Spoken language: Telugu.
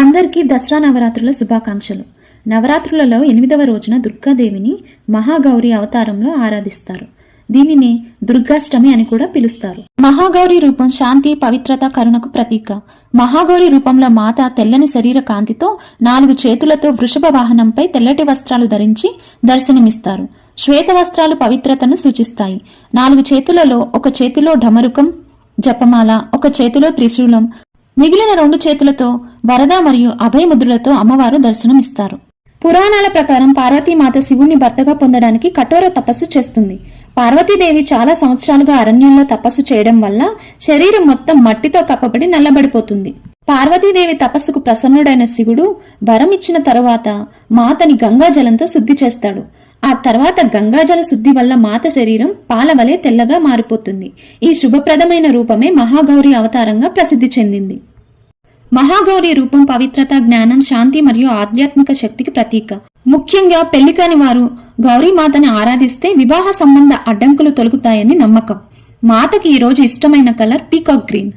అందరికీ దసరా నవరాత్రుల శుభాకాంక్షలు. నవరాత్రులలో ఎనిమిదవ రోజున దుర్గాదేవిని మహాగౌరి అవతారంలో ఆరాధిస్తారు. దీనిని దుర్గాష్టమి అని కూడా పిలుస్తారు. మహాగౌరి రూపం శాంతి పవిత్రత కరుణకు ప్రతీక. మహాగౌరి రూపంలో మాత తెల్లని శరీర కాంతితో నాలుగు చేతులతో వృషభ వాహనంపై తెల్లటి వస్త్రాలు ధరించి దర్శనమిస్తారు. శ్వేత వస్త్రాలు పవిత్రతను సూచిస్తాయి. నాలుగు చేతులలో ఒక చేతిలో ఢమరుకం జపమాల ఒక చేతిలో త్రిశూలం మిగిలిన రెండు చేతులతో వరద మరియు అభయముద్రులతో అమ్మవారు దర్శనమిస్తారు. పురాణాల ప్రకారం పార్వతీమాత శివుణ్ణి భర్తగా పొందడానికి కఠోర తపస్సు చేస్తుంది. పార్వతీదేవి చాలా సంవత్సరాలుగా అరణ్యంలో తపస్సు చేయడం వల్ల శరీరం మొత్తం మట్టితో కప్పబడి నల్లబడిపోతుంది. పార్వతీదేవి తపస్సుకు ప్రసన్నుడైన శివుడు వరం ఇచ్చిన తరువాత మాతని గంగాజలంతో శుద్ధి చేస్తాడు. ఆ తర్వాత గంగాజల శుద్ధి వల్ల మాత శరీరం పాలవలే తెల్లగా మారిపోతుంది. ఈ శుభప్రదమైన రూపమే మహాగౌరి అవతారంగా ప్రసిద్ధి చెందింది. మహాగౌరి రూపం పవిత్రత జ్ఞానం శాంతి మరియు ఆధ్యాత్మిక శక్తికి ప్రతీక. ముఖ్యంగా పెళ్ళి కాని వారు గౌరీమాతని ఆరాధిస్తే వివాహ సంబంధ అడ్డంకులు తొలగుతాయని నమ్మకం. మాతకి ఈ రోజు ఇష్టమైన కలర్ పీకాక్ గ్రీన్.